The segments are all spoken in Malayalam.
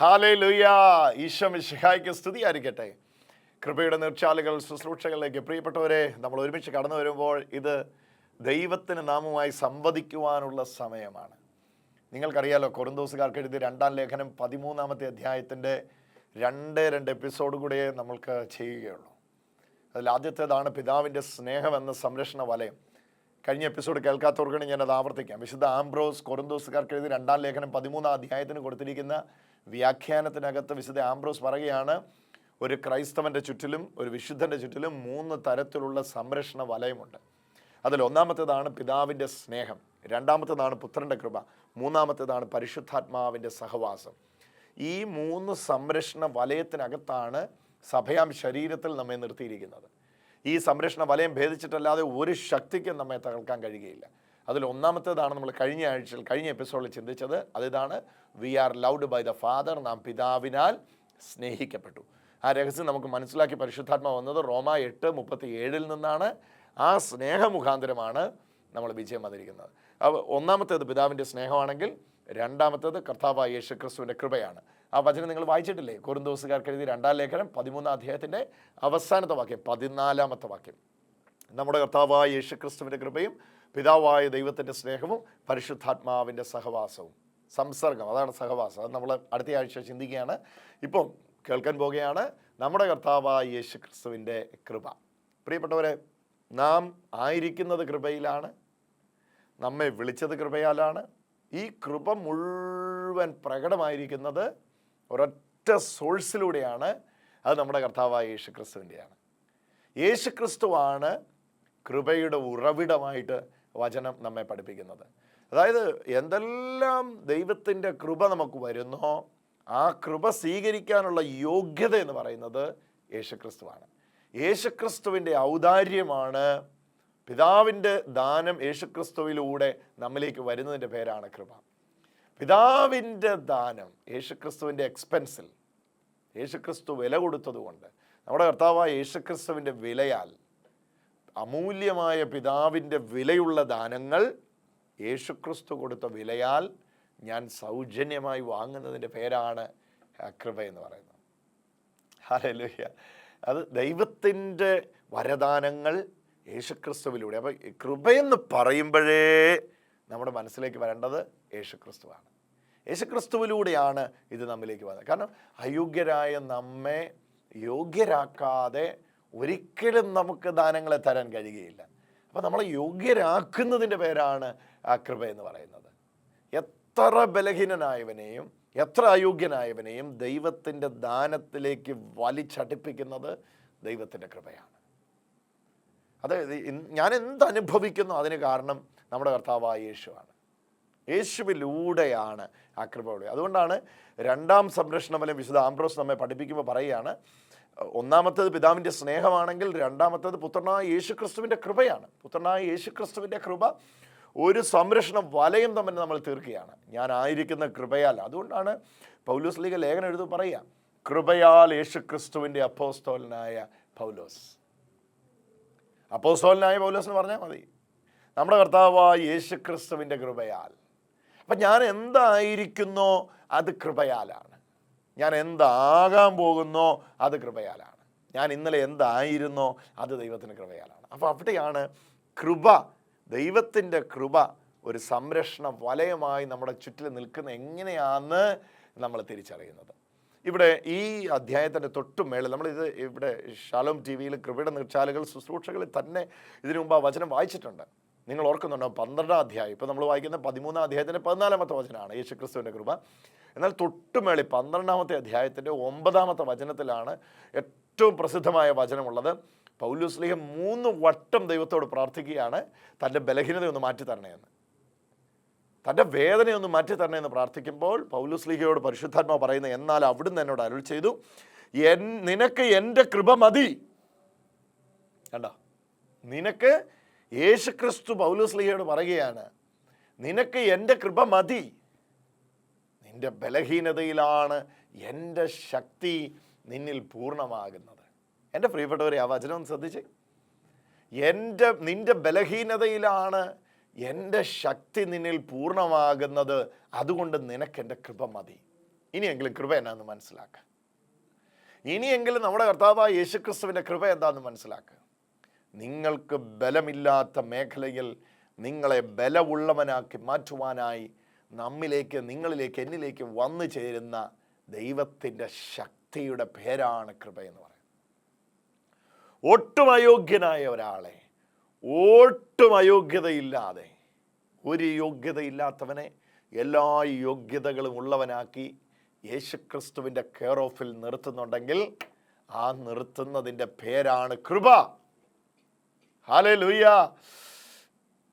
ഹാലേ ലുയ്യ ഈശോ മിശിഹായ്ക്ക് സ്തുതിയായിരിക്കട്ടെ. കൃപയുടെ നീർച്ചാലുകൾ ശുശ്രൂഷകളിലേക്ക് പ്രിയപ്പെട്ടവരെ നമ്മൾ ഒരുമിച്ച് കടന്നു വരുമ്പോൾ ഇത് ദൈവത്തിന് നാമുമായി സംവദിക്കുവാനുള്ള സമയമാണ്. നിങ്ങൾക്കറിയാലോ കൊറിന്തോസുകാർക്ക് എഴുതി രണ്ടാം ലേഖനം പതിമൂന്നാമത്തെ അധ്യായത്തിന്റെ രണ്ട് രണ്ട് എപ്പിസോഡ് കൂടെ നമ്മൾക്ക് ചെയ്യുകയുള്ളൂ. അതിൽ ആദ്യത്തേതാണ് പിതാവിന്റെ സ്നേഹം എന്ന സംരക്ഷണ വലയം. കഴിഞ്ഞ എപ്പിസോഡ് കേൾക്കാത്തവർക്കാണ് ഞാനത് ആവർത്തിക്കാം. വിശുദ്ധ ആംബ്രോസ് കൊറിന്തോസുകാർക്ക് എഴുതി രണ്ടാം ലേഖനം പതിമൂന്നാം അധ്യായത്തിന് കൊടുത്തിരിക്കുന്ന വ്യാഖ്യാനത്തിനകത്ത് വിശുദ്ധ ആംബ്രോസ് പറയുകയാണ് ഒരു ക്രൈസ്തവന്റെ ചുറ്റിലും ഒരു വിശുദ്ധന്റെ ചുറ്റിലും മൂന്ന് തരത്തിലുള്ള സംരക്ഷണ വലയമുണ്ട്. അതിൽ ഒന്നാമത്തേതാണ് പിതാവിന്റെ സ്നേഹം രണ്ടാമത്തേതാണ് പുത്രന്റെ കൃപ മൂന്നാമത്തേതാണ് പരിശുദ്ധാത്മാവിന്റെ സഹവാസം. ഈ മൂന്ന് സംരക്ഷണ വലയത്തിനകത്താണ് സഭയാം ശരീരത്തിൽ നമ്മെ നിർത്തിയിരിക്കുന്നത്. ഈ സംരക്ഷണ വലയം ഭേദിച്ചിട്ടല്ലാതെ ഒരു ശക്തിക്കും നമ്മെ തകർക്കാൻ കഴിയുകയില്ല. അതിൽ ഒന്നാമത്തേതാണ് നമ്മൾ കഴിഞ്ഞ ആഴ്ചയിൽ കഴിഞ്ഞ എപ്പിസോഡിൽ ചിന്തിച്ചത് അതിതാണ് we are loved by the father നാം പിതാവിനാൽ സ്നേഹിക്കപ്പെട്ടു. ആ രഹസ്യം നമുക്ക് മനസ്സിലാക്കി പരിശുദ്ധാത്മ വന്നത് റോമ എട്ട് മുപ്പത്തി ഏഴിൽ നിന്നാണ്. ആ സ്നേഹമുഖാന്തരമാണ് നമ്മൾ വിജയം വന്നിരിക്കുന്നത്. അപ്പോൾ ഒന്നാമത്തേത് പിതാവിന്റെ സ്നേഹമാണെങ്കിൽ രണ്ടാമത്തേത് കർത്താവായ യേശു ക്രിസ്തുവിന്റെ കൃപയാണ്. ആ വചനം നിങ്ങൾ വായിച്ചിട്ടില്ലേ? കുറുന്തോസുകാർക്ക് എഴുതി രണ്ടാം ലേഖനം പതിമൂന്നാം അധ്യായത്തിന്റെ അവസാനത്തെ വാക്യം പതിനാലാമത്തെ വാക്യം. നമ്മുടെ കർത്താവായ യേശു ക്രിസ്തുവിന്റെ കൃപയും പിതാവായ ദൈവത്തിന്റെ സ്നേഹവും പരിശുദ്ധാത്മാവിന്റെ സഹവാസവും. സംസർഗം അതാണ് സഹവാസം. അത് നമ്മൾ അടുത്ത ആഴ്ച ചിന്തിക്കുകയാണ്. ഇപ്പം കേൾക്കാൻ പോകുകയാണ് നമ്മുടെ കർത്താവായ യേശു ക്രിസ്തുവിന്റെ കൃപ. പ്രിയപ്പെട്ടവരെ നാം ആയിരിക്കുന്നത് കൃപയിലാണ്. നമ്മെ വിളിച്ചത് കൃപയാലാണ്. ഈ കൃപ മുഴുവൻ പ്രകടമായിരിക്കുന്നത് ഒരൊറ്റ സോഴ്സിലൂടെയാണ്. അത് നമ്മുടെ കർത്താവായ യേശു ക്രിസ്തുവിന്റെയാണ് യേശു ക്രിസ്തുവാണ് കൃപയുടെ ഉറവിടമായിട്ട് വചനം നമ്മെ പഠിപ്പിക്കുന്നത്. അതായത് എന്തെല്ലാം ദൈവത്തിന്റെ കൃപ നമുക്ക് വരുന്നോ ആ കൃപ സ്വീകരിക്കാനുള്ള യോഗ്യത എന്ന് പറയുന്നത് യേശുക്രിസ്തുവാണ്. യേശുക്രിസ്തുവിന്റെ ഔദാര്യമാണ് പിതാവിന്റെ ദാനം യേശുക്രിസ്തുവിലൂടെ നമ്മിലേക്ക് വരുന്നതിന്റെ പേരാണ് കൃപ. പിതാവിന്റെ ദാനം യേശുക്രിസ്തുവിന്റെ എക്സ്പെൻസിൽ യേശുക്രിസ്തു വില കൊടുത്തതുകൊണ്ട് നമ്മുടെ കർത്താവായ യേശുക്രിസ്തുവിന്റെ വിലയാൽ അമൂല്യമായ പിതാവിന്റെ വിലയുള്ള ദാനങ്ങൾ യേശുക്രിസ്തു കൊടുത്ത വിലയാൽ ഞാൻ സൗജന്യമായി വാങ്ങുന്നതിന്റെ പേരാണ് കൃപ എന്ന് പറയുന്നത്. ഹലലുഹ്യ അത് ദൈവത്തിന്റെ വരദാനങ്ങൾ യേശുക്രിസ്തുവിലൂടെ. അപ്പോൾ കൃപയെന്ന് പറയുമ്പോഴേ നമ്മുടെ മനസ്സിലേക്ക് വരേണ്ടത് യേശുക്രിസ്തുവാണ്. യേശുക്രിസ്തുവിലൂടെയാണ് ഇത് നമ്മിലേക്ക് വന്നത്. കാരണം അയോഗ്യരായ നമ്മെ യോഗ്യരാക്കാതെ ഒരിക്കലും നമുക്ക് ദാനങ്ങളെ തരാൻ കഴിയുകയില്ല. അപ്പോൾ നമ്മളെ യോഗ്യരാക്കുന്നതിന്റെ പേരാണ് ആ കൃപ എന്ന് പറയുന്നത്. എത്ര ബലഹീനനായവനെയും എത്ര അയോഗ്യനായവനെയും ദൈവത്തിന്റെ ദാനത്തിലേക്ക് വലിച്ചടിപ്പിക്കുന്നത് ദൈവത്തിന്റെ കൃപയാണ്. അതായത് ഞാൻ എന്ത് അനുഭവിക്കുന്നു അതിന് കാരണം നമ്മുടെ കർത്താവായ യേശുവാണ്. യേശുവിലൂടെയാണ് ആ കൃപയുടെ. അതുകൊണ്ടാണ് രണ്ടാം സംരക്ഷണ വിശുദ്ധ ആംബ്രോസ് നമ്മെ പഠിപ്പിക്കുമ്പോൾ പറയുകയാണ് ഒന്നാമത്തേത് പിതാവിന്റെ സ്നേഹമാണെങ്കിൽ രണ്ടാമത്തത് പുത്രനായ യേശു ക്രിസ്തുവിന്റെ കൃപയാണ്. പുത്രനായ യേശു ക്രിസ്തുവിന്റെ കൃപ ഒരു സംരക്ഷണ വലയം തമ്മിൽ നമ്മൾ തീർക്കുകയാണ്. ഞാൻ ആയിരിക്കുന്ന കൃപയാൽ. അതുകൊണ്ടാണ് പൗലോസ് ലീഗ ലേഖനം എഴുതി പറയുക കൃപയാൽ യേശു ക്രിസ്തുവിന്റെ അപ്പോസ്തോലനായ പൗലോസ്. അപ്പോസ്തോലനായ പൗലോസ് എന്ന് പറഞ്ഞാൽ മതി. നമ്മുടെ കർത്താവായ യേശു ക്രിസ്തുവിന്റെ കൃപയാൽ. അപ്പം ഞാൻ എന്തായിരിക്കുന്നോ അത് കൃപയാലാണ്. ഞാൻ എന്താകാൻ പോകുന്നോ അത് കൃപയാലാണ്. ഞാൻ ഇന്നലെ എന്തായിരുന്നോ അത് ദൈവത്തിന്റെ കൃപയാലാണ്. അപ്പോൾ അവിടെയാണ് കൃപ ദൈവത്തിന്റെ കൃപ ഒരു സംരക്ഷണ വലയമായി നമ്മുടെ ചുറ്റിൽ നിൽക്കുന്ന എങ്ങനെയാണെന്ന് നമ്മൾ തിരിച്ചറിയുന്നത്. ഇവിടെ ഈ അധ്യായത്തിന്റെ തൊട്ടു മേളിൽ നമ്മളിത് ഇവിടെ ഷാലോം ടി വിയിൽ കൃപയുടെ നിർച്ചാലുകൾ ശുശ്രൂഷകളിൽ തന്നെ ഇതിനു മുമ്പ് ആ വചനം വായിച്ചിട്ടുണ്ട്. നിങ്ങൾ ഓർക്കുന്നുണ്ടോ? പന്ത്രണ്ടാം അധ്യായം. ഇപ്പോൾ നമ്മൾ വായിക്കുന്ന പതിമൂന്നാം അധ്യായത്തിന്റെ പതിനാലാമത്തെ വചനമാണ് യേശു ക്രിസ്തുവിന്റെ കൃപ. എന്നാൽ തൊട്ടുമേളി പന്ത്രണ്ടാമത്തെ അധ്യായത്തിന്റെ ഒമ്പതാമത്തെ വചനത്തിലാണ് ഏറ്റവും പ്രസിദ്ധമായ വചനമുള്ളത്. പൗലുസ്ലിഹ മൂന്ന് വട്ടം ദൈവത്തോട് പ്രാർത്ഥിക്കുകയാണ്. തന്റെ ബലഹീനതയൊന്ന് മാറ്റി തരണേന്ന് തന്റെ വേദനയൊന്ന് മാറ്റി തരണേ എന്ന് പ്രാർത്ഥിക്കുമ്പോൾ പൗലുസ്ലിഹയോട് പരിശുദ്ധാത്മാവ് പറയുന്ന എന്നാൽ അവിടുന്ന് എന്നോട് അരുൾ ചെയ്തു. എൻ നിനക്ക് എന്റെ കൃപ മതി. കണ്ടോ? നിനക്ക് യേശുക്രിസ്തു പൗലുസ്ലിഹയോട് പറയുകയാണ് നിനക്ക് എന്റെ കൃപ മതി. നിന്റെ ബലഹീനതയിലാണ് എന്റെ ശക്തി നിന്നിൽ പൂർണമാകുന്നത്. എന്റെ പ്രിയപ്പെട്ടവരെ ആ വചനം ഒന്ന് ശ്രദ്ധിച്ച്. എന്റെ നിന്റെ ബലഹീനതയിലാണ് എന്റെ ശക്തി നിന്നിൽ പൂർണമാകുന്നത്. അതുകൊണ്ട് നിനക്ക് എന്റെ കൃപ മതി. ഇനിയെങ്കിലും കൃപ എന്നാന്ന് മനസ്സിലാക്കുക ഇനിയെങ്കിലും നമ്മുടെ കർത്താവായ യേശുക്രിസ്തുവിന്റെ കൃപ എന്താണെന്ന് മനസ്സിലാക്കുക നിങ്ങൾക്ക് ബലമില്ലാത്ത മേഖലയിൽ നിങ്ങളെ ബലമുള്ളവനാക്കി മാറ്റുവാനായി നമ്മിലേക്ക് നിങ്ങളിലേക്ക് എന്നിലേക്ക് വന്നു ചേരുന്ന ദൈവത്തിന്റെ ശക്തിയുടെ പേരാണ് കൃപ എന്ന് പറയുന്നത്. ഒട്ടും അയോഗ്യനായ ഒരാളെ ഒട്ടും അയോഗ്യതയില്ലാതെ ഒരു യോഗ്യതയില്ലാത്തവനെ എല്ലാ യോഗ്യതകളും ഉള്ളവനാക്കി യേശുക്രിസ്തുവിന്റെ കെയർ ഓഫിൽ നിർത്തുന്നുണ്ടെങ്കിൽ ആ നിർത്തുന്നതിന്റെ പേരാണ് കൃപ. ഹാലേ ലൂയ്യ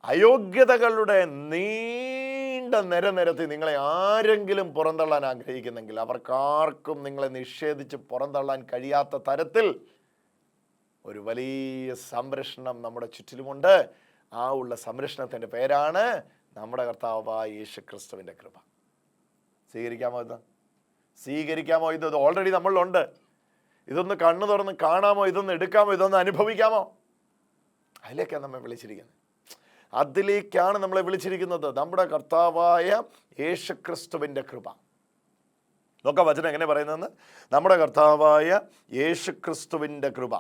അയോഗ്യതകളുടെ നീണ്ട നിരനിരത്തി നിങ്ങളെ ആരെങ്കിലും പുറന്തള്ളാൻ ആഗ്രഹിക്കുന്നെങ്കിൽ അവർക്കാർക്കും നിങ്ങളെ നിഷേധിച്ച് പുറന്തള്ളാൻ കഴിയാത്ത തരത്തിൽ ഒരു വലിയ സംരക്ഷണം നമ്മുടെ ചുറ്റിലുമുണ്ട്. ആ ഉള്ള സംരക്ഷണത്തിന്റെ പേരാണ് നമ്മുടെ കർത്താവായ യേശു ക്രിസ്തുവിന്റെ കൃപ. സ്വീകരിക്കാമോ ഇത്? സ്വീകരിക്കാമോ ഇത്? ഓൾറെഡി നമ്മളിലുണ്ട്. ഇതൊന്ന് കണ്ണു തുറന്ന് കാണാമോ? ഇതൊന്ന് എടുക്കാമോ? ഇതൊന്ന് അനുഭവിക്കാമോ? അതിലേക്കാണ് നമ്മെ വിളിച്ചിരിക്കുന്നത്. അതിലേക്കാണ് നമ്മളെ വിളിച്ചിരിക്കുന്നത്. നമ്മുടെ കർത്താവായ യേശുക്രിസ്തുവിന്റെ കൃപ. നോക്കാം വചനം എങ്ങനെ പറയുന്നതെന്ന്. നമ്മുടെ കർത്താവായ യേശുക്രിസ്തുവിന്റെ കൃപ.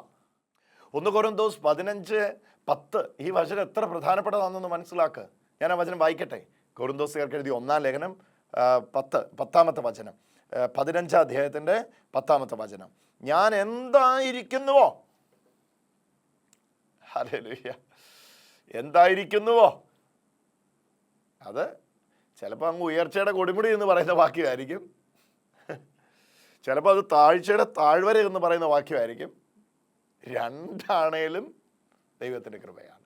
ഒന്ന് കൊറിന്തോസ് പതിനഞ്ച് പത്ത്. ഈ വചനം എത്ര പ്രധാനപ്പെട്ടതാണെന്ന് മനസ്സിലാക്കുക ഞാൻ ആ വചനം വായിക്കട്ടെ. കൊറിന്തോസുകാർക്ക് എഴുതി ഒന്നാം ലേഖനം പത്ത് പത്താമത്തെ വചനം. പതിനഞ്ചാം അധ്യായത്തിന്റെ പത്താമത്തെ വചനം. ഞാൻ എന്തായിരിക്കുന്നുവോ? ഹല്ലേലൂയ. എന്തായിരിക്കുന്നുവോ? അത് ചിലപ്പോൾ അങ്ങ് ഉയർച്ചയുടെ കൊടിമുടി എന്ന് പറയുന്ന വാക്യമായിരിക്കും. ചിലപ്പോൾ അത് താഴ്ചയുടെ താഴ്വര എന്ന് പറയുന്ന വാക്യമായിരിക്കും. രണ്ടാണേലും ദൈവത്തിന്റെ കൃപയാണ്.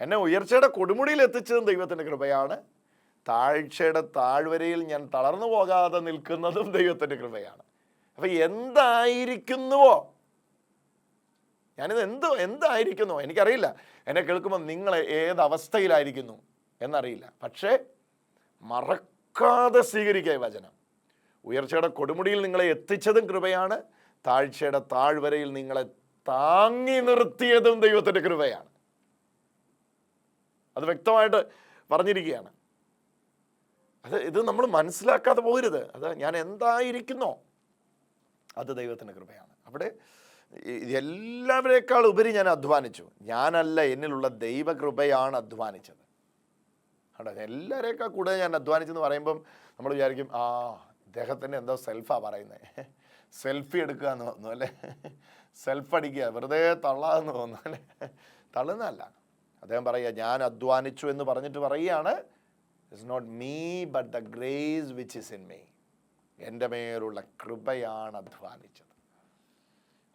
എന്നെ ഉയർച്ചയുടെ കൊടുമുടിയിൽ എത്തിച്ചതും ദൈവത്തിന്റെ കൃപയാണ്. താഴ്ചയുടെ താഴ്വരയിൽ ഞാൻ തളർന്നു പോകാതെ നിൽക്കുന്നതും ദൈവത്തിന്റെ കൃപയാണ്. അപ്പം എന്തായിരിക്കുന്നുവോ? ഞാനിത് എന്തോ എന്തായിരിക്കുന്നു? എനിക്കറിയില്ല. എന്നെ കേൾക്കുമ്പോൾ നിങ്ങൾ ഏത് അവസ്ഥയിലായിരിക്കുന്നു എന്നറിയില്ല. പക്ഷേ മറക്കാതെ സ്വീകരിക്കുക വചനം. ഉയർച്ചയുടെ കൊടുമുടിയിൽ നിങ്ങളെ എത്തിച്ചതും കൃപയാണ്. താഴ്ചയുടെ താഴ്വരയിൽ നിങ്ങളെ താങ്ങി നിർത്തിയതും ദൈവത്തിന്റെ കൃപയാണ്. അത് വ്യക്തമായിട്ട് പറഞ്ഞിരിക്കുകയാണ്. അത് ഇത് നമ്മൾ മനസ്സിലാക്കാതെ പോകരുത് അത് ഞാൻ എന്തായിരിക്കുന്നോ? അത് ദൈവത്തിന്റെ കൃപയാണ്. അവിടെ എല്ലാവരേക്കാൾ ഉപരി ഞാൻ അധ്വാനിച്ചു. ഞാനല്ല എന്നിലുള്ള ദൈവകൃപയാണ് അധ്വാനിച്ചത്. അവിടെ എല്ലാവരേക്കാൾ കൂടുതൽ ഞാൻ അധ്വാനിച്ചെന്ന് പറയുമ്പം നമ്മൾ വിചാരിക്കും ആ ഇദ്ദേഹത്തിന്റെ എന്തോ സെൽഫാ പറയുന്നത് സെൽഫി എടുക്കുക എന്ന് തോന്നുന്നു അല്ലേ? സെൽഫ് അടിക്കുക വെറുതെ തള്ളാന്ന് തോന്നുന്നു അല്ലേ? തള്ളുന്നതല്ല. അദ്ദേഹം പറയുക ഞാൻ അധ്വാനിച്ചു എന്ന് പറഞ്ഞിട്ട് പറയുകയാണ് it's not me but the grace which is in me എന്റെ മേലുള്ള കൃപയാണ് അധ്വാനിച്ചത്.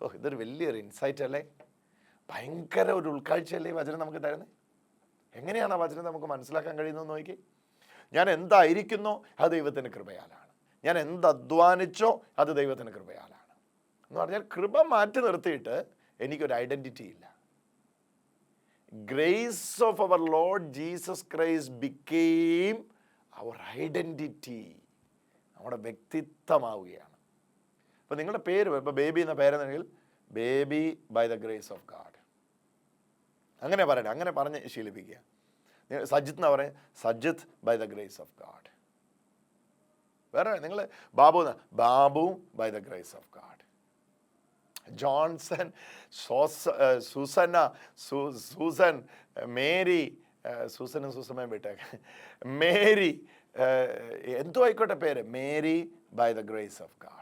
ഓ ഇതൊരു വലിയൊരു ഇൻസൈറ്റ് അല്ലേ? ഭയങ്കര ഒരു ഉൾക്കാഴ്ചയല്ലേ ഈ വചനം നമുക്ക് തരുന്നത് എങ്ങനെയാണ് ആ വചനം നമുക്ക് മനസ്സിലാക്കാൻ കഴിയുന്നത് നോക്കി ഞാൻ എന്തായിരിക്കുന്നോ? അത് ദൈവത്തിന്റെ കൃപയാലാണ്. ഞാൻ എന്ത് അധ്വാനിച്ചോ അത് ദൈവത്തിന്റെ കൃപയാലാണ്. എന്ന് പറഞ്ഞാൽ കൃപ മാറ്റി നിർത്തിയിട്ട് എനിക്കൊരു ഐഡന്റിറ്റി ഇല്ല. Grace of our lord Jesus Christ became our identity നമ്മുടെ വ്യക്തിത്വമാവുകയാണ്. അപ്പോൾ നിങ്ങളുടെ പേര് ഇപ്പോൾ ബേബി എന്ന പേരെന്നുണ്ടെങ്കിൽ Baby by the grace of God അങ്ങനെ പറയണം അങ്ങനെ പറഞ്ഞ് ശീലിപ്പിക്കുക. സജിത്ത് എന്നാ പറയുക Sajith by the grace of God വേറെ നിങ്ങൾ Babu Babu by the grace of God Johnson Sousa Susanna Susan Mary സൂസനും സൂസമ്മയും വിട്ടേക്ക്. മേരി എന്തോ ആയിക്കോട്ടെ പേര്? Mary by the grace of God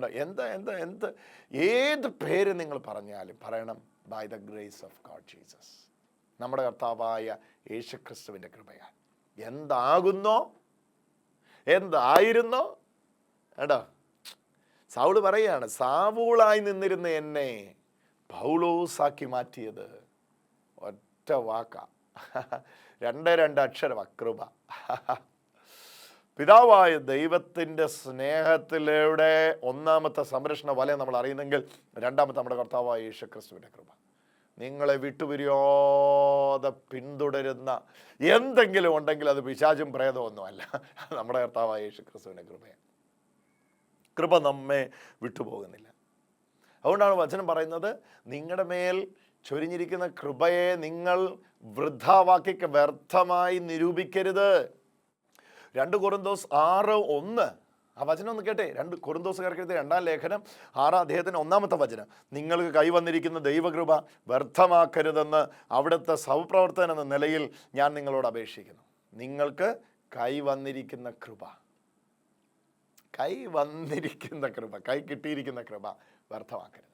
കണ്ടോ? എന്താ എന്താ എന്ത്? ഏത് പേര് നിങ്ങൾ പറഞ്ഞാലും പറയണം by the grace of God Jesus നമ്മുടെ കർത്താവായ യേശുക്രിസ്തുവിന്റെ കൃപയാൽ. എന്താകുന്നോ? എന്തായിരുന്നോ? കേട്ടോ സൗൾ പറയാണ് സാവൂളായി നിന്നിരുന്ന എന്നെ പൗലോസാക്കി മാറ്റിയത്. ഒറ്റ വാക്ക. രണ്ട് രണ്ട് അക്ഷരം അകൃപ പിതാവായ ദൈവത്തിന്റെ സ്നേഹത്തിലൂടെ ഒന്നാമത്തെ സംരക്ഷണ വലയം നമ്മൾ അറിയുന്നെങ്കിൽ രണ്ടാമത്തെ നമ്മുടെ കർത്താവായ യേശു ക്രിസ്തുവിന്റെ കൃപ. നിങ്ങളെ വിട്ടുപിരിയാതെ പിന്തുടരുന്ന എന്തെങ്കിലും ഉണ്ടെങ്കിൽ അത് പിശാചും പ്രേതമൊന്നുമല്ല നമ്മുടെ കർത്താവായ യേശു ക്രിസ്തുവിന്റെ കൃപയാണ്. കൃപ നമ്മെ വിട്ടുപോകുന്നില്ല. അതുകൊണ്ടാണ് വചനം പറയുന്നത് നിങ്ങളുടെ മേൽ ചൊരിഞ്ഞിരിക്കുന്ന കൃപയെ നിങ്ങൾ വൃദ്ധാവാക്കി വ്യർത്ഥമായി നിരൂപിക്കരുത്. രണ്ട് കൊറിന്തോസ് ആറ് ഒന്ന്. ആ വചനം ഒന്ന് കേട്ടെ? രണ്ട് കൊറിന്തോസുകാർക്ക് എഴുതിയ രണ്ടാം ലേഖനം ആറാം അദ്ദേഹത്തിന് ഒന്നാമത്തെ വചനം. നിങ്ങൾക്ക് കൈവന്നിരിക്കുന്ന ദൈവകൃപ വ്യർത്ഥമാക്കരുതെന്ന് അവിടുത്തെ സൗപ്രവർത്തനം എന്ന നിലയിൽ ഞാൻ നിങ്ങളോട് അപേക്ഷിക്കുന്നു. നിങ്ങൾക്ക് കൈവന്നിരിക്കുന്ന കൃപ. കൈ വന്നിരിക്കുന്ന കൃപ. കൈ കിട്ടിയിരിക്കുന്ന കൃപ വ്യർത്ഥമാക്കരുത്.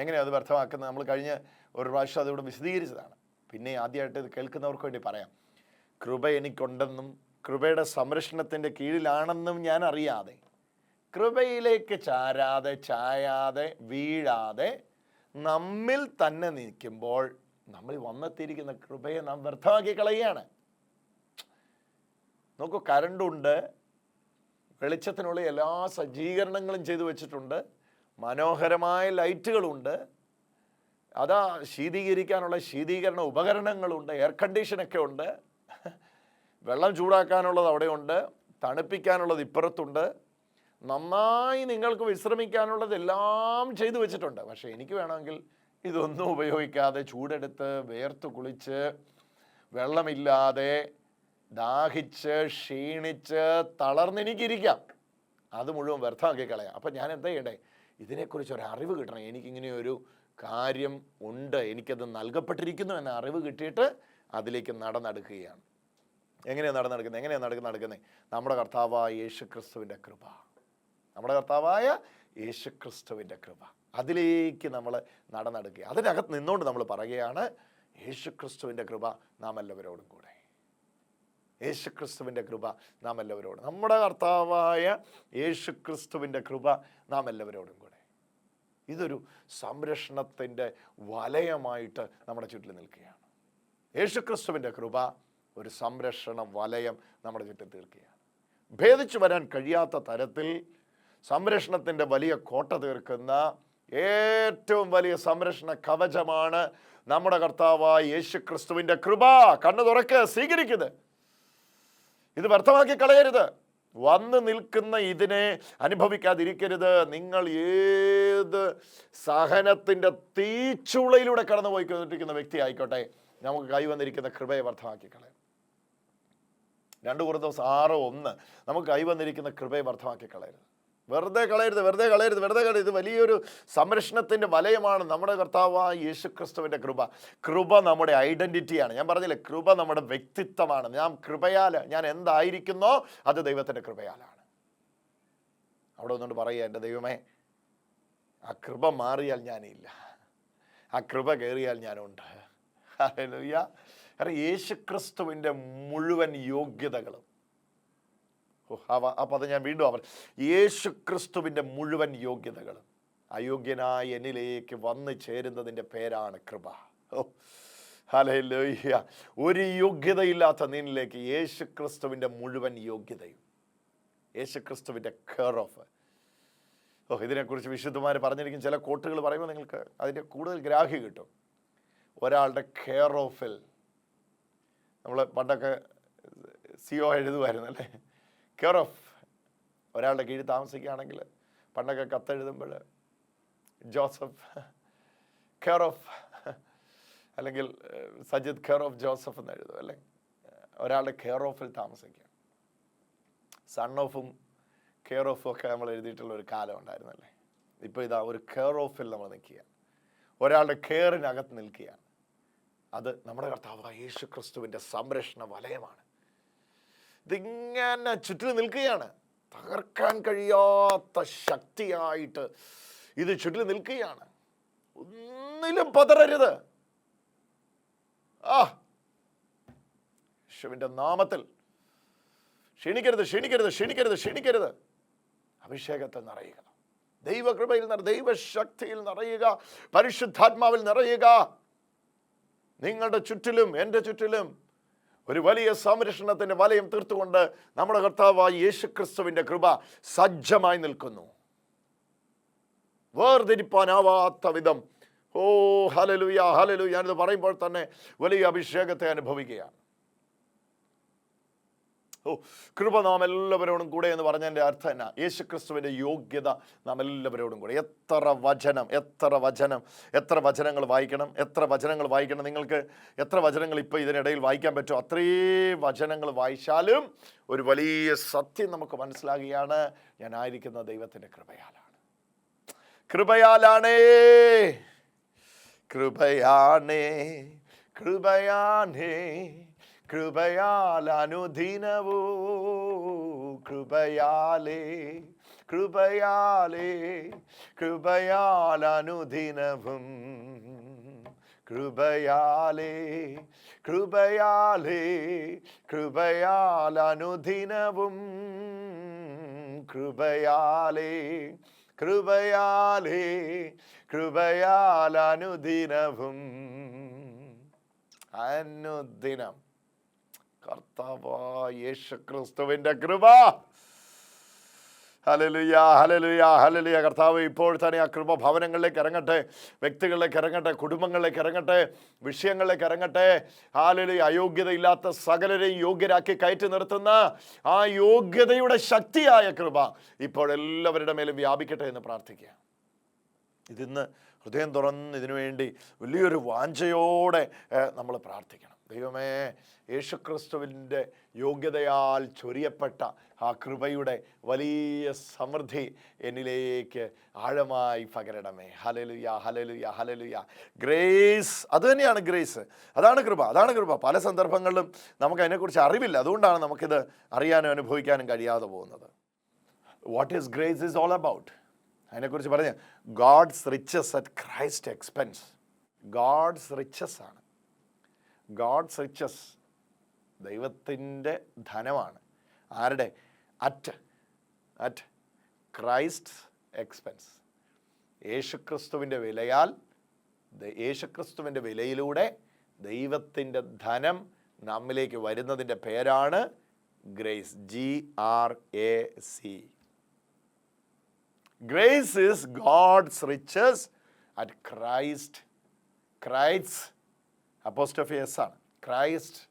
എങ്ങനെയാണ് അത് വ്യർത്ഥമാക്കുന്നത്? നമ്മൾ കഴിഞ്ഞ ഒരു പ്രാവശ്യം അതിവിടെ വിശദീകരിച്ചതാണ്. പിന്നെ ആദ്യമായിട്ട് ഇത് കേൾക്കുന്നവർക്ക് വേണ്ടി പറയാം. കൃപ എനിക്കുണ്ടെന്നും കൃപയുടെ സംരക്ഷണത്തിന്റെ കീഴിലാണെന്നും ഞാൻ അറിയാതെ കൃപയിലേക്ക് ചാരാതെ ചായാതെ വീഴാതെ നമ്മിൽ തന്നെ നിൽക്കുമ്പോൾ നമ്മൾ വന്നെത്തിയിരിക്കുന്ന കൃപയെ നാം വ്യർത്ഥമാക്കി കളയുകയാണ്. നോക്കൂ കരണ്ടുണ്ട് വെളിച്ചത്തിനുള്ള എല്ലാ സജ്ജീകരണങ്ങളും ചെയ്തു വെച്ചിട്ടുണ്ട് മനോഹരമായ ലൈറ്റുകളുണ്ട് അതാ ശീതീകരിക്കാനുള്ള ശീതീകരണ ഉപകരണങ്ങളുണ്ട് എയർ കണ്ടീഷനൊക്കെ ഉണ്ട്. വെള്ളം ചൂടാക്കാനുള്ളത് അവിടെയുണ്ട് തണുപ്പിക്കാനുള്ളത് ഇപ്പുറത്തുണ്ട്. നന്നായി നിങ്ങൾക്ക് വിശ്രമിക്കാനുള്ളത് എല്ലാം ചെയ്തു വെച്ചിട്ടുണ്ട്. പക്ഷേ എനിക്ക് വേണമെങ്കിൽ ഇതൊന്നും ഉപയോഗിക്കാതെ ചൂടെടുത്ത് വേർത്ത് കുളിച്ച് വെള്ളമില്ലാതെ ദാഹിച്ച് ക്ഷീണിച്ച് തളർന്നെനിക്കിരിക്കാം. അത് മുഴുവൻ വ്യർത്ഥമാക്കി കളയാം അപ്പം ഞാൻ എന്താ ചെയ്യണ്ടേ? ഇതിനെക്കുറിച്ച് ഒരു അറിവ് കിട്ടണം. എനിക്കിങ്ങനെ ഒരു കാര്യം ഉണ്ട്. എനിക്കത് നൽകപ്പെട്ടിരിക്കുന്നു എന്ന അറിവ് കിട്ടിയിട്ട് അതിലേക്ക് നടന്നെടുക്കുകയാണ്. എങ്ങനെയാണ് നടന്നെടുക്കുന്നത് എങ്ങനെയാണ് നടക്കുന്ന? നടക്കുന്നത് നമ്മുടെ കർത്താവായ യേശു ക്രിസ്തുവിന്റെ കൃപ. നമ്മുടെ കർത്താവായ യേശു ക്രിസ്തുവിന്റെ കൃപ. അതിലേക്ക് നമ്മൾ നടന്നെടുക്കുക. അതിനകത്ത് നിന്നുകൊണ്ട് നമ്മൾ പറയുകയാണ് യേശു ക്രിസ്തുവിന്റെ കൃപ നാം എല്ലാവരോടും കൂടെ. യേശു ക്രിസ്തുവിന്റെ കൃപ നാം എല്ലാവരോടും. നമ്മുടെ കർത്താവായ യേശു ക്രിസ്തുവിന്റെ കൃപ നാം എല്ലാവരോടും കൂടെ. ഇതൊരു സംരക്ഷണത്തിന്റെ വലയമായിട്ട് നമ്മുടെ ചുറ്റിൽ നിൽക്കുകയാണ്. യേശുക്രിസ്തുവിന്റെ കൃപ ഒരു സംരക്ഷണ വലയം നമ്മുടെ ചുറ്റും തീർക്കുകയാണ്. ഭേദിച്ചു വരാൻ കഴിയാത്ത തരത്തിൽ സംരക്ഷണത്തിന്റെ വലിയ കോട്ട തീർക്കുന്ന ഏറ്റവും വലിയ സംരക്ഷണ കവചമാണ് നമ്മുടെ കർത്താവായ യേശു ക്രിസ്തുവിന്റെ കൃപ. കണ്ണു തുറക്ക് സ്വീകരിക്കുന്നത് ഇത് വ്യർത്ഥമാക്കി കളയരുത്. വന്ന് നിൽക്കുന്ന ഇതിനെ അനുഭവിക്കാതിരിക്കരുത്. നിങ്ങൾ ഏത് സഹനത്തിന്റെ തീച്ചുളയിലൂടെ കടന്നു പോയിക്കൊണ്ടിരിക്കുന്ന വ്യക്തി ആയിക്കോട്ടെ നമുക്ക് കൈവന്നിരിക്കുന്ന കൃപയെ വ്യർത്ഥമാക്കി കളയാം. രണ്ട് കുറേ ദിവസം ആറ് ഒന്ന്. നമുക്ക് കൈവന്നിരിക്കുന്ന കൃപയെ വർദ്ധമാക്കി കളയരുത്. വെറുതെ കളയരുത് വെറുതെ കളയരുത് വെറുതെ കളയരുത്. ഇത് വലിയൊരു സംരക്ഷണത്തിന്റെ വലയമാണ് നമ്മുടെ കർത്താവായ യേശു ക്രിസ്തുവിന്റെ കൃപ. കൃപ നമ്മുടെ ഐഡന്റിറ്റിയാണ് ഞാൻ പറഞ്ഞില്ലേ കൃപ നമ്മുടെ വ്യക്തിത്വമാണ്. ഞാൻ കൃപയാൽ ഞാൻ എന്തായിരിക്കുന്നോ അത് ദൈവത്തിന്റെ കൃപയാലാണ്. അവിടെ ഒന്നുകൊണ്ട് പറയുക എന്റെ ദൈവമേ ആ കൃപ മാറിയാൽ ഞാനില്ല. ആ കൃപ കയറിയാൽ ഞാനുണ്ട്. ഹല്ലേലൂയ കാരണം യേശു ക്രിസ്തുവിന്റെ മുഴുവൻ യോഗ്യതകളും. ആ പദം ഞാൻ വീണ്ടും അവർ യേശു ക്രിസ്തുവിന്റെ മുഴുവൻ യോഗ്യതകൾ അയോഗ്യനായ എന്നിലേക്ക് വന്ന് ചേരുന്നതിന്റെ പേരാണ് കൃപ. ഓ ഹല്ലേലൂയ ഒരു യോഗ്യതയില്ലാത്ത നിന്നിലേക്ക് യേശു ക്രിസ്തുവിന്റെ മുഴുവൻ യോഗ്യതയും. യേശു ക്രിസ്തുവിന്റെ കെയർ ഓഫ് ഓ ഇതിനെക്കുറിച്ച് വിശുദ്ധമാർ പറഞ്ഞിരിക്കും ചില കോട്ടുകൾ പറയുമ്പോൾ നിങ്ങൾക്ക് അതിന്റെ കൂടുതൽ ഗ്രാഹ്യ കിട്ടും. ഒരാളുടെ കെയർ ഓഫിൽ നമ്മൾ പണ്ടൊക്കെ സി ഒ എഴുതുമായിരുന്നു അല്ലേ? കെയർ ഓഫ് ഒരാളുടെ കീഴിൽ താമസിക്കുകയാണെങ്കിൽ പണ്ടൊക്കെ കത്തെഴുതുമ്പോൾ ജോസഫ് കെയർ ഓഫ് അല്ലെങ്കിൽ സജിദ് കെയർ ഓഫ് ജോസഫ് എന്ന് എഴുതും അല്ലേ? ഒരാളുടെ കെയർ ഓഫിൽ താമസിക്കുക. സൺ ഓഫും കെയർ ഓഫും ഒക്കെ നമ്മൾ എഴുതിയിട്ടുള്ള ഒരു കാലം ഉണ്ടായിരുന്നല്ലേ ഇപ്പോൾ ഇതാ ഒരു കെയർ ഓഫിൽ നമ്മൾ നിൽക്കുക. ഒരാളുടെ കെയറിനകത്ത് നിൽക്കുകയാണ് അത് നമ്മുടെ കർത്താവ് യേശു ക്രിസ്തുവിന്റെ സംരക്ഷണ വലയമാണ്. ഇതിങ്ങനെ ചുറ്റിൽ നിൽക്കുകയാണ്. തകർക്കാൻ കഴിയാത്ത ശക്തിയായിട്ട് ഇത് ചുറ്റിൽ നിൽക്കുകയാണ്. ഒന്നിലും പതറരുത്. ആ. യേശുവിന്റെ നാമത്തിൽ ക്ഷണിക്കരുത് ക്ഷണിക്കരുത് ക്ഷണിക്കരുത് ക്ഷണിക്കരുത്. അഭിഷേകത്തെ നിറയുക. ദൈവകൃപയിൽ നിറ ദൈവശക്തിയിൽ നിറയുക. പരിശുദ്ധാത്മാവിൽ നിറയുക. നിങ്ങളുടെ ചുറ്റിലും എന്റെ ചുറ്റിലും ഒരു വലിയ സംരക്ഷണത്തിന്റെ വലയം തീർത്തുകൊണ്ട് നമ്മുടെ കർത്താവായ യേശു ക്രിസ്തുവിന്റെ കൃപ സജ്ജമായി നിൽക്കുന്നു. വേർതിരിപ്പാനാവാത്ത വിധം. ഓ ഹലലുയ ഹലലു ഞാനിത് പറയുമ്പോൾ തന്നെ വലിയ അഭിഷേകത്തെ അനുഭവിക്കുകയാണ്. കൃപ നാം എല്ലാവരോടും കൂടെ എന്ന് പറഞ്ഞതിന്റെ അർത്ഥം എന്നാ? യേശു ക്രിസ്തുവിന്റെ യോഗ്യത നാം എല്ലാവരോടും കൂടെ. എത്ര വചനം എത്ര വചനം എത്ര വചനങ്ങൾ വായിക്കണം എത്ര വചനങ്ങൾ വായിക്കണം നിങ്ങൾക്ക് എത്ര വചനങ്ങൾ ഇപ്പോൾ ഇതിനിടയിൽ വായിക്കാൻ പറ്റുമോ അത്രയും വചനങ്ങൾ വായിച്ചാലും ഒരു വലിയ സത്യം നമുക്ക് മനസ്സിലാകുകയാണ്. ഞാനായിരിക്കുന്ന ദൈവത്തിന്റെ കൃപയാലാണ്. കൃപയാലാണേ കൃപയാണേ കൃപയാണേ. കൃപയാൽ കൃപയാലേ കൃപയാലേ കൃപയാൽ അനുദിനവും കൃപയാലേ കൃപയാലേ കൃപയാൽ അനുദിനവും കൃപയാലേ കൃപയാലേ കൃപയാൽ അനുദിനവും അനുദിനം. ക്രിസ്തുവിന്റെ കൃപ. ഹലലുയ ഹലലുയ ഹലലുയ കർത്താവ് ഇപ്പോൾ തന്നെ ആ കൃപ ഭവനങ്ങളിലേക്ക് ഇറങ്ങട്ടെ വ്യക്തികളിലേക്ക് ഇറങ്ങട്ടെ കുടുംബങ്ങളിലേക്ക് ഇറങ്ങട്ടെ വിഷയങ്ങളിലേക്ക് ഇറങ്ങട്ടെ. ഹാലലുയ അയോഗ്യതയില്ലാത്ത സകലരെയും യോഗ്യരാക്കി കയറ്റി നിർത്തുന്ന ആ യോഗ്യതയുടെ ശക്തിയായ കൃപ ഇപ്പോൾ എല്ലാവരുടെ മേലും വ്യാപിക്കട്ടെ എന്ന് പ്രാർത്ഥിക്കുക. ഇതിന്ന് ഹൃദയം തുറന്ന് ഇതിനു വേണ്ടി വലിയൊരു വാഞ്ചയോടെ നമ്മൾ പ്രാർത്ഥിക്കണം. ദൈവമേ യേശുക്രിസ്തുവിന്റെ യോഗ്യതയാൽ ചൊരിയപ്പെട്ട ആ കൃപയുടെ വലിയ സമൃദ്ധി എന്നിലേക്ക് ആഴമായി പകരണമേ. ഹലലുയ ഹലലുയ ഹലലുയ ഗ്രേസ് അത് തന്നെയാണ് ഗ്രേസ്. അതാണ് കൃപ അതാണ് കൃപ. പല സന്ദർഭങ്ങളിലും നമുക്ക് അതിനെക്കുറിച്ച് അറിവില്ല. അതുകൊണ്ടാണ് നമുക്കിത് അറിയാനും അനുഭവിക്കാനും കഴിയാതെ പോകുന്നത്. What is grace is all about അതിനെക്കുറിച്ച് പറഞ്ഞ് God's riches at Christ expense God's riches ആണ്. ഗാഡ്സ് റിച്ചസ് ദൈവത്തിന്റെ ധനമാണ്. ആരുടെ? അറ്റ് അറ്റ് ക്രൈസ്റ്റ് എക്സ്പെൻസ് യേശുക്രിസ്തുവിന്റെ വിലയാൽ യേശുക്രിസ്തുവിന്റെ വിലയിലൂടെ ദൈവത്തിന്റെ ധനം നമ്മിലേക്ക് വരുന്നതിന്റെ പേരാണ് grace G R A C grace is God's riches at Christ Christ apostrophe S ആണ്. ക്രൈസ്റ്റ്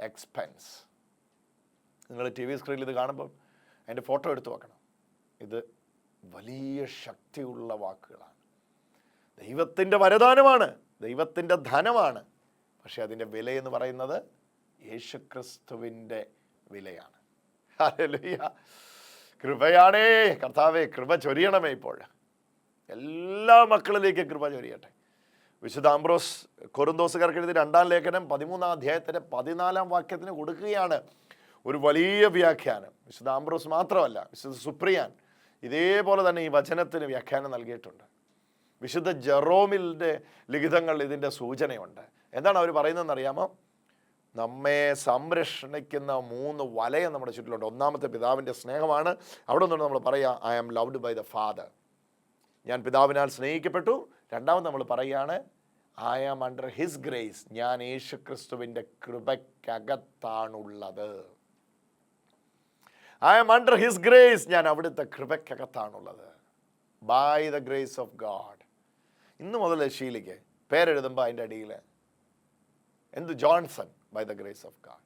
എക്സ്പെൻസ് നിങ്ങൾ ടി വി സ്ക്രീനിൽ ഇത് കാണുമ്പോൾ അതിന്റെ ഫോട്ടോ എടുത്തു വെക്കണം. ഇത് വലിയ ശക്തിയുള്ള വാക്കുകളാണ്. ദൈവത്തിന്റെ വരദാനമാണ് ദൈവത്തിന്റെ ധനമാണ്. പക്ഷേ അതിന്റെ വിലയെന്ന് പറയുന്നത് യേശുക്രിസ്തുവിന്റെ വിലയാണ്. കൃപയാണേ. കർത്താവേ കൃപ ചൊരിയണമേ ഇപ്പോൾ. എല്ലാ മക്കളിലേക്ക് കൃപ ചൊരിയട്ടെ. വിശുദ്ധ ആംബ്രോസ് കൊറുന്തോസുകാർക്ക് എഴുതി രണ്ടാം ലേഖനം പതിമൂന്നാം അധ്യായത്തിന്റെ പതിനാലാം വാക്യത്തിന് കൊടുക്കുകയാണ്. ഒരു വലിയ വ്യാഖ്യാനം. വിശുദ്ധ ആംബ്രോസ് മാത്രമല്ല വിശുദ്ധ സുപ്രിയാൻ ഇതേപോലെ തന്നെ ഈ വചനത്തിന് വ്യാഖ്യാനം നൽകിയിട്ടുണ്ട്. വിശുദ്ധ ജെറോമിലിന്റെ ലിഖിതങ്ങൾ ഇതിന്റെ സൂചനയുണ്ട്. എന്താണ് അവർ പറയുന്നതെന്ന് അറിയാമോ? നമ്മെ സംരക്ഷിക്കുന്ന മൂന്ന് വലയം നമ്മുടെ ചുറ്റിലുണ്ട്. ഒന്നാമത്തെ പിതാവിന്റെ സ്നേഹമാണ്. അവിടെ നിന്നാണ് നമ്മൾ പറയുക I am loved by the father ഞാൻ പിതാവിനാൽ സ്നേഹിക്കപ്പെട്ടു രണ്ടാമത് നമ്മൾ പറയുകയാണ് I am under his grace ഞാൻ യേശു ക്രിസ്തുവിന്റെ കൃപയ്ക്കകത്താണുള്ളത്. I am under his grace ഞാൻ അവിടുത്തെ കൃപയ്ക്കകത്താണുള്ളത്. By the grace of God ഇന്ന് മുതൽ ശീലിക്ക് പേരെഴുതുമ്പോൾ അതിന്റെ അടിയിൽ എന്ത്? Johnson by the grace of God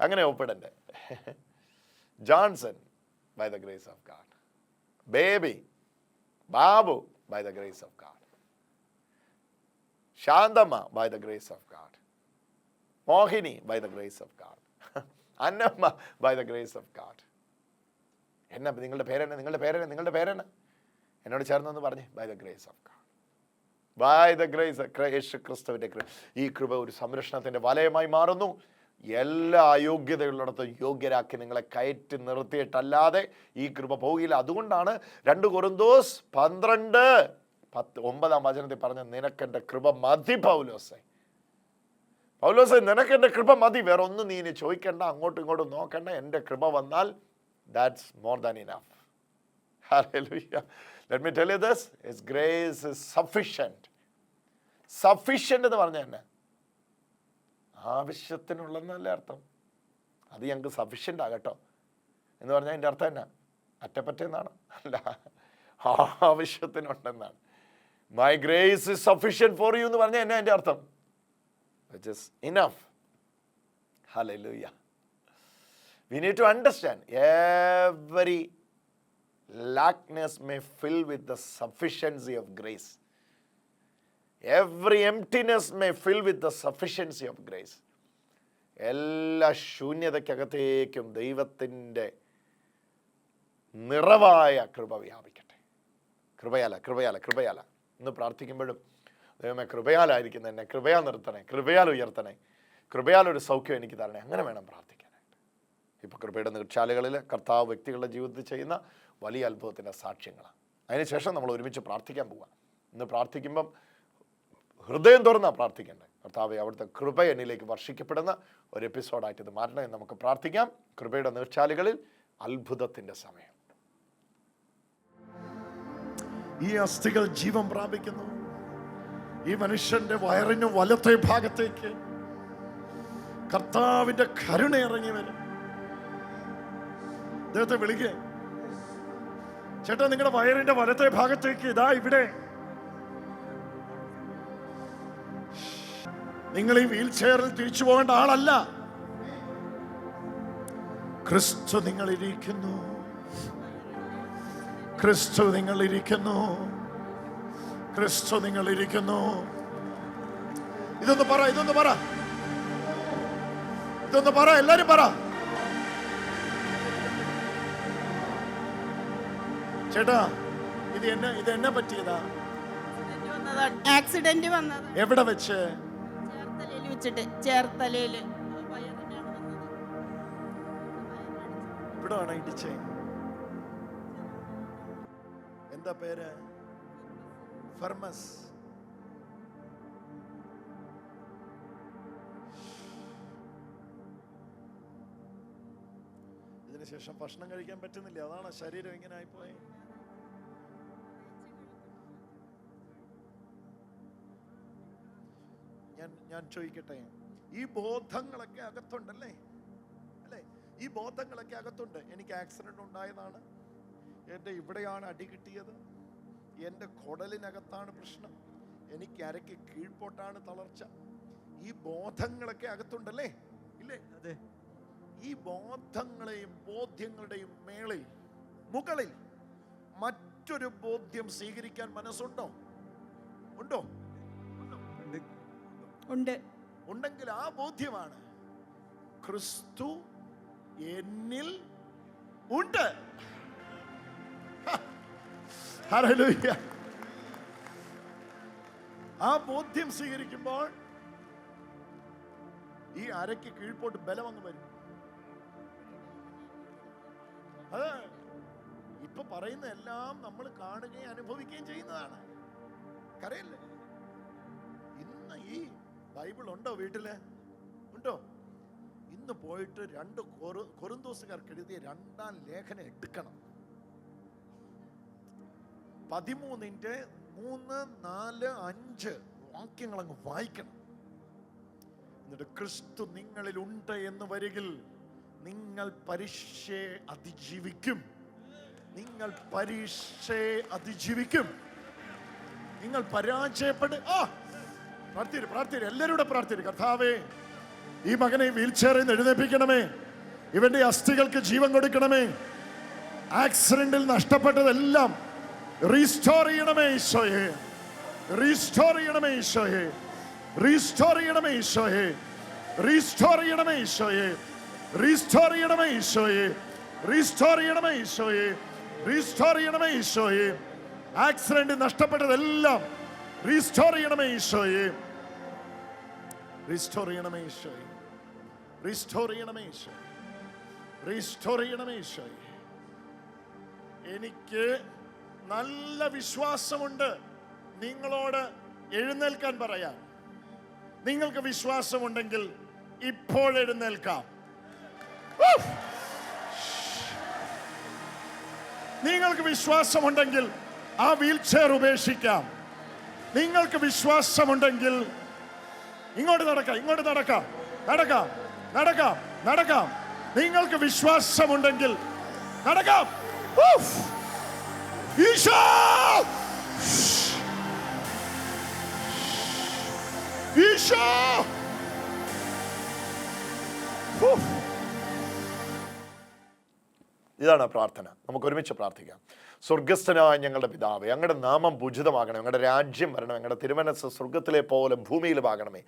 അങ്ങനെ ഒപ്പിടണ്ടേ. Johnson by the grace of God Baby Babu by the grace of God Shanthamma by the grace of God Mohini by the grace of God Annamma by the grace of God എന്നാ നിങ്ങളുടെ പേരെന്നെ? നിങ്ങളുടെ പേരെന്നെ? നിങ്ങളുടെ പേരെന്നെ? എന്നോട് ചേർന്നെന്ന് പറഞ്ഞ്. By the grace of God by the grace യേശു ക്രിസ്തുവിന്റെ ഈ കൃപ ഒരു സംരക്ഷണത്തിന്റെ വലയമായി മാറുന്നു. എല്ലാ അയോഗ്യതയുള്ളിടത്തും യോഗ്യരാക്കി നിങ്ങളെ കയറ്റി നിർത്തിയിട്ടല്ലാതെ ഈ കൃപ പോകില്ല അതുകൊണ്ടാണ് രണ്ട് കൊറുന്തോസ് പന്ത്രണ്ട് പത്ത് ഒമ്പതാം വചനത്തിൽ പറഞ്ഞ നിനക്കെന്റെ കൃപ മതി പൗലോസെ. പൗലോസെ നിനക്കെന്റെ കൃപ മതി. വേറെ ഒന്നും നീ ഇനി ചോദിക്കണ്ട അങ്ങോട്ടും ഇങ്ങോട്ടും നോക്കണ്ട. എന്റെ കൃപ വന്നാൽ that's more than enough Hallelujah. Let me tell you this His grace is sufficient. എന്ന് പറഞ്ഞ തന്നെ ആവശ്യത്തിനുള്ളതെന്നല്ലേ അർത്ഥം? അത് ഞങ്ങൾക്ക് സഫിഷ്യന്റ് ആകട്ടോ എന്ന് പറഞ്ഞാൽ എന്റെ അർത്ഥം എന്നാ? അറ്റപ്പറ്റെന്നാണ്? അല്ല ആവശ്യത്തിനുണ്ടെന്നാണ്. My grace is sufficient for you എന്ന് പറഞ്ഞാൽ എന്നാ എന്റെ അർത്ഥം? Which is enough hallelujah we need to understand every lackness may fill with the sufficiency of grace. Every emptiness may fill with the sufficiency of grace എല്ലാ ശൂന്യതയ്ക്കകത്തേക്കും ദൈവത്തിന്റെ നിറവായ കൃപ വ്യാപിക്കട്ടെ. കൃപയാല കൃപയാല കൃപയാല. ഇന്ന് പ്രാർത്ഥിക്കുമ്പോഴും ദൈവമേ കൃപയാലായിരിക്കുന്ന എന്നെ കൃപയാൽ നിർത്തണേ കൃപയാൽ ഉയർത്തണേ കൃപയാൽ ഒരു സൗഖ്യം എനിക്ക് തരണേ. അങ്ങനെ വേണം പ്രാർത്ഥിക്കാനായിട്ട്. ഇപ്പോൾ കൃപയുടെ നീർച്ചാലുകളിൽ കർത്താവ് വ്യക്തികളുടെ ജീവിതത്തിൽ ചെയ്യുന്ന വലിയ അത്ഭുതത്തിന്റെ സാക്ഷ്യങ്ങളാണ്. അതിനുശേഷം നമ്മൾ ഒരുമിച്ച് പ്രാർത്ഥിക്കാൻ പോവാം. ഇന്ന് പ്രാർത്ഥിക്കുമ്പം ഹൃദയം തുറന്നാണ് പ്രാർത്ഥിക്കേണ്ടത്. കർത്താവെ അവിടുത്തെ കൃപ എന്നിലേക്ക് വർഷിക്കപ്പെടുന്ന ഒരു എപ്പിസോഡായിട്ട് ഇത് മാറണമെന്ന് നമുക്ക് പ്രാർത്ഥിക്കാം. കൃപയുടെ നീർച്ചാലുകളിൽ അത്ഭുതത്തിന്റെ സമയം. ഈ അസ്ഥികൾ ജീവൻ പ്രാപിക്കുന്നു. ഈ മനുഷ്യന്റെ വയറിന് വലത്തെ ഭാഗത്തേക്ക് കർത്താവിന്റെ കരുണ ഇറങ്ങി വരും. അദ്ദേഹത്തെ വിളിക്കേ. ചേട്ടാ നിങ്ങളുടെ വയറിന്റെ വലത്തെ ഭാഗത്തേക്ക് ഇതാ ഇവിടെ. നിങ്ങൾ ഈ വീൽ ചെയറിൽ തിരിച്ചു പോകേണ്ട ആളല്ല. ക്രിസ്തു നിങ്ങൾ ഇരിക്കുന്നു ക്രിസ്തു നിങ്ങൾ ഇരിക്കുന്നു ക്രിസ്തു നിങ്ങൾ ഇരിക്കുന്നു ഇതൊന്ന് പറ ഇതൊന്ന് പറ. ഇതൊന്ന് പറ എല്ലാരും പറ. ചേട്ടാ ഇത് എന്നെ ഇത് എന്നെ പറ്റിയതാ? ആക്സിഡന്റ് വന്നത് എവിടെ വെച്ച്? ചേർത്തലയിൽ വെച്ചിട്ട് ചേർത്തലയിൽ എന്താ പേര്? ഫർമസ്. ഇതിനുശേഷം ഭക്ഷണം കഴിക്കാൻ പറ്റുന്നില്ല. അതാണ് ശരീരം ഇങ്ങനെ ആയിപ്പോയി. ഞാൻ ഞാൻ ചോദിക്കട്ടെ? ഈ ബോധങ്ങളൊക്കെ അകത്തുണ്ടല്ലേ? അല്ലേ? ഈ ബോധങ്ങളൊക്കെ അകത്തുണ്ട്. എനിക്ക് ആക്സിഡന്റ് ഉണ്ടായതാണ്. എന്റെ ഇവിടെയാണ് അടി കിട്ടിയത്. എന്റെ കുടലിനകത്താണ് പ്രശ്നം. എനിക്ക് അരയ്ക്ക് കീഴ്പോട്ടാണ് തളർച്ച. ഈ ബോധങ്ങളൊക്കെ അകത്തുണ്ടല്ലേ? ഇല്ലേ? അതെ. ഈ ബോധങ്ങളെയും ബോധ്യങ്ങളുടെയും മേളിൽ മുകളിൽ മറ്റൊരു ബോധ്യം സ്വീകരിക്കാൻ മനസ്സുണ്ടോ? ഉണ്ടോ? ഉണ്ട്. ഉണ്ടെങ്കിൽ ആ ബോധ്യമാണ് ക്രിസ്തു എന്നിൽ ഉണ്ട്. ആ ബോധ്യം സ്വീകരിക്കുമ്പോൾ ഈ അരയ്ക്ക് കീഴ്പോട്ട് ബലം അങ്ങ് വരും. അത്. ഇപ്പൊ പറയുന്ന എല്ലാം നമ്മൾ കാണുകയും അനുഭവിക്കുകയും ചെയ്യുന്നതാണ്. കരയല്ലേ? ഇന്ന് ഈ ബൈബിൾ ഉണ്ടോ വീട്ടിൽ? ഉണ്ടോ? ഇന്ന് പോയിട്ട് രണ്ട് കൊറു കൊറുന്തോസുകാർക്ക് എഴുതിയ രണ്ടാം ലേഖനം എടുക്കണം. പതിമൂന്നിന്റെ മൂന്ന് നാല് അഞ്ച് വാക്യങ്ങൾ അങ്ങ് വായിക്കണം. എന്നിട്ട് ക്രിസ്തു നിങ്ങളിൽ ഉണ്ട് എന്ന് വരികിൽ നിങ്ങൾ പരീക്ഷയെ അതിജീവിക്കും. നിങ്ങൾ പരീക്ഷയെ അതിജീവിക്കും. നിങ്ങൾ പരാജയപ്പെട്ട് ആ! പ്രാർത്ഥിര് പ്രാർത്ഥിക്കും എല്ലാവരും കൂടെ പ്രാർത്ഥിര്. കർത്താവേ ഈ മകനെ വീൽ ചെയറിൽ നിന്ന് എഴുന്നേപ്പിക്കണമേ ഇവന്റെ അസ്ഥികൾക്ക് ജീവൻ കൊടുക്കണമേ. ആക്സിഡന്റിൽ നഷ്ടപ്പെട്ടതെല്ലാം റീസ്റ്റോർ ചെയ്യണമേ ഈശോയെ. റീസ്റ്റോർ ചെയ്യണമേ ഈശോയെ. റീസ്റ്റോർ ചെയ്യണമേ ഈശോയെ. റീസ്റ്റോർ ചെയ്യണമേ ഈശോയെ. റീസ്റ്റോർ ചെയ്യണമേ ഈശോയെ. റീസ്റ്റോർ ചെയ്യണമേ ഈശോയെ. റീസ്റ്റോർ ചെയ്യണമേ ഈശോയെ. ആക്സിഡന്റ് നഷ്ടപ്പെട്ടതെല്ലാം റീസ്റ്റോർ ചെയ്യണമേ ഈശോയെ. റീസ്റ്റോർ ചെയ്യണമേ ഈശോയെ റീസ്റ്റോർ ചെയ്യണമേ ഈശോയെ റീസ്റ്റോർ ചെയ്യണമേ എനിക്ക് നല്ല വിശ്വാസമുണ്ട് നിങ്ങളോട് എഴുന്നേൽക്കാൻ പറയാം നിങ്ങൾക്ക് വിശ്വാസമുണ്ടെങ്കിൽ ഇപ്പോൾ എഴുന്നേൽക്കാം. നിങ്ങൾക്ക് വിശ്വാസമുണ്ടെങ്കിൽ ആ വീൽ ചെയർ ഉപേക്ഷിക്കാം. നിങ്ങൾക്ക് വിശ്വാസമുണ്ടെങ്കിൽ ഇങ്ങോട്ട് നടക്കാം ഇങ്ങോട്ട് നടക്കാം. നടക്കാം നടക്കാം നടക്കാം. നിങ്ങൾക്ക് വിശ്വാസമുണ്ടെങ്കിൽ നടക്കാം. ഈശോ. ഈശോ. ഇതാണ് പ്രാർത്ഥന. നമുക്ക് ഒരുമിച്ച് പ്രാർത്ഥിക്കാം. സ്വർഗസ്ഥനായ ഞങ്ങളുടെ പിതാവേ ഞങ്ങളുടെ നാമം ഭുജിതമാകണം ഞങ്ങളുടെ രാജ്യം വരണം ഞങ്ങളുടെ തിരുമനസ് സ്വർഗത്തിലെ പോലെ ഭൂമിയിലുമാകണമേ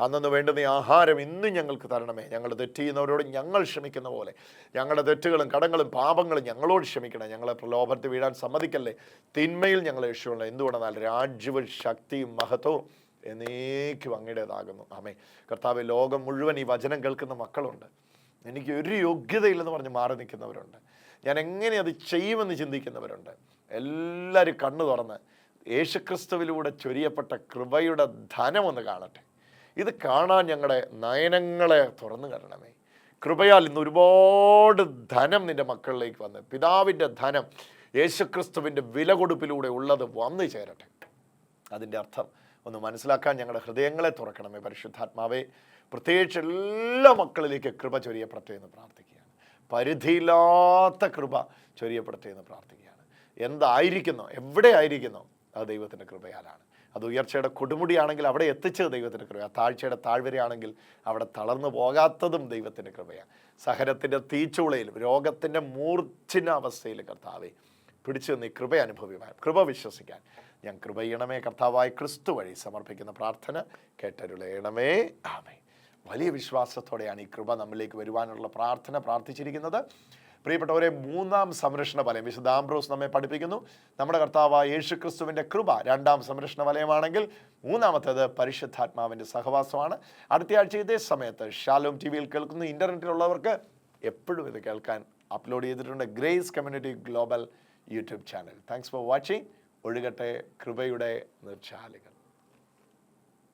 അന്നു വേണ്ടുന്ന ആഹാരം ഇന്നും ഞങ്ങൾക്ക് തരണമേ. ഞങ്ങൾ തെറ്റ് ചെയ്യുന്നവരോട് ഞങ്ങൾ ക്ഷമിക്കുന്ന പോലെ ഞങ്ങളുടെ തെറ്റുകളും കടങ്ങളും പാപങ്ങളും ഞങ്ങളോട് ക്ഷമിക്കണം. ഞങ്ങളെ പ്രലോഭനത്തിൽ വീഴാൻ സമ്മതിക്കല്ലേ? തിന്മയിൽ ഞങ്ങളെ രക്ഷയുള്ള എന്തുകൊണ്ടെന്നാൽ രാജ്യവും ശക്തിയും മഹത്വവും എന്നേക്കും അങ്ങയുടേതാകുന്നു. ആമേ കർത്താവ് ലോകം മുഴുവൻ ഈ വചനം കേൾക്കുന്ന മക്കളുണ്ട്. എനിക്ക് ഒരു യോഗ്യതയില്ലെന്ന് പറഞ്ഞ് മാറി നിൽക്കുന്നവരുണ്ട്. ഞാൻ എങ്ങനെ അത് ചെയ്യുമെന്ന് ചിന്തിക്കുന്നവരുണ്ട്. എല്ലാവരും കണ്ണു തുറന്ന് യേശുക്രിസ്തുവിലൂടെ ചൊരിയപ്പെട്ട കൃപയുടെ ധനം ഒന്ന് കാണട്ടെ. ഇത് കാണാൻ ഞങ്ങളുടെ നയനങ്ങളെ തുറന്നു കാണണമേ കൃപയാൽ ഇന്ന് ഒരുപാട് ധനം നിന്റെ മക്കളിലേക്ക് വന്ന് പിതാവിന്റെ ധനം യേശുക്രിസ്തുവിന്റെ വില കൊടുപ്പിലൂടെ ഉള്ളത് വന്നു ചേരട്ടെ. അതിന്റെ അർത്ഥം ഒന്ന് മനസ്സിലാക്കാൻ ഞങ്ങളുടെ ഹൃദയങ്ങളെ തുറക്കണമേ. പരിശുദ്ധാത്മാവേ പ്രത്യേകിച്ച് എല്ലാ മക്കളിലേക്ക് കൃപ ചൊരിയപ്പെടട്ടെ എന്ന് പ്രാർത്ഥിക്കുകയാണ് പരിധിയില്ലാത്ത കൃപ ചൊരിയപ്പെടട്ടെ എന്ന് പ്രാർത്ഥിക്കുകയാണ്. എന്തായിരിക്കുന്നോ? എവിടെ ആയിരിക്കുന്നോ? അത് ദൈവത്തിന്റെ കൃപയാലാണ്. അത് ഉയർച്ചയുടെ കൊടുമുടിയാണെങ്കിൽ അവിടെ എത്തിച്ചത് ദൈവത്തിന്റെ കൃപയാണ് താഴ്ചയുടെ താഴ്വരയാണെങ്കിൽ അവിടെ തളർന്നു പോകാത്തതും ദൈവത്തിന്റെ കൃപയാണ് സഹനത്തിന്റെ തീച്ചുളയിലും രോഗത്തിന്റെ മൂർച്ഛിന അവസ്ഥയിൽ കർത്താവെ പിടിച്ചു നീ കൃപ അനുഭവിക്കാൻ കൃപ വിശ്വസിക്കാൻ ഞാൻ കൃപ ചെയ്യണമേ കർത്താവായ ക്രിസ്തു വഴി സമർപ്പിക്കുന്ന പ്രാർത്ഥന കേട്ടരുളയണമേ. ആമേ വലിയ വിശ്വാസത്തോടെയാണ് ഈ കൃപ നമ്മളിലേക്ക് വരുവാനുള്ള പ്രാർത്ഥന പ്രാർത്ഥിച്ചിരിക്കുന്നത്. പ്രിയപ്പെട്ടവരെ മൂന്നാം സംരക്ഷണ വലയം. വിശദാംബ്രോസ് നമ്മെ പഠിപ്പിക്കുന്നു. നമ്മുടെ കർത്താവ് യേശു ക്രിസ്തുവിന്റെ കൃപ രണ്ടാം സംരക്ഷണ വലയമാണെങ്കിൽ മൂന്നാമത്തേത് പരിശുദ്ധാത്മാവിന്റെ സഹവാസമാണ്. അടുത്ത ആഴ്ച ഇതേ സമയത്ത് ഷാലോം ടി വിയിൽ കേൾക്കുന്ന. ഇന്റർനെറ്റിലുള്ളവർക്ക് എപ്പോഴും ഇത് കേൾക്കാൻ അപ്ലോഡ് ചെയ്തിട്ടുണ്ട്. Grace community global YouTube channel. Thanks for watching. ഒഴുകട്ടെ കൃപയുടെ നിർച്ചാലുകൾ